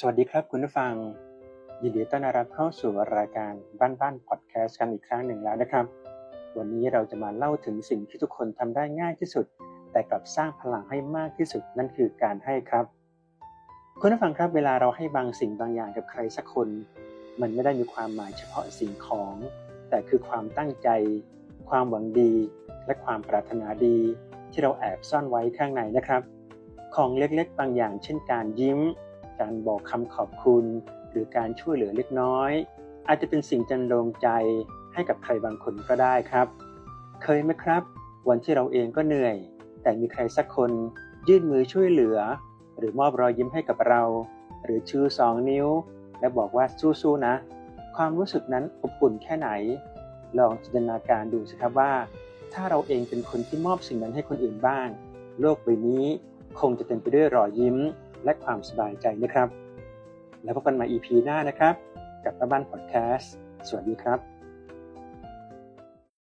สวัสดีครับคุณผู้ฟัง ยินดีต้อนรับเข้าสู่รายการบ้านบ้านพอดแคสต์กันอีกครั้งหนึ่งแล้วนะครับ วันนี้เราจะมาเล่าถึงสิ่งที่ทุกคนทำได้ง่ายที่สุด แต่กลับสร้างพลังให้มากที่สุดนั่นคือการให้ครับ คุณผู้ฟังครับเวลาเราให้บางสิ่งบางอย่างกับใครสักคน มันไม่ได้มีความหมายเฉพาะสิ่งของ แต่คือความตั้งใจ ความหวังดี และความปรารถนาดี ที่เราแอบซ่อนไว้ข้างในนะครับ ของเล็กๆ บางอย่าง เช่น การยิ้ม การบอกคำขอบคุณ หรือการช่วยเหลือเล็กน้อย อาจจะเป็นสิ่งจันโดงใจให้กับใครบางคนก็ได้ครับ เคยไหมครับ วันที่เราเองก็เหนื่อย แต่มีใครสักคนยื่นมือช่วยเหลือ หรือมอบรอยยิ้มให้กับเรา หรือชูสองนิ้ว และบอกว่าสู้ๆนะ ความรู้สึกนั้นอบอุ่นแค่ไหน ลองจินตนาการดูสิครับว่า ถ้าเราเองเป็นคนที่มอบสิ่งนั้นให้คนอื่นบ้าง โลกใบนี้คงจะเต็มไปด้วยรอยยิ้ม และความสบายใจนะครับ แล้วพบกันใหม่ EP หน้านะครับ กับบ้านพอดแคสต์สวัสดีครับ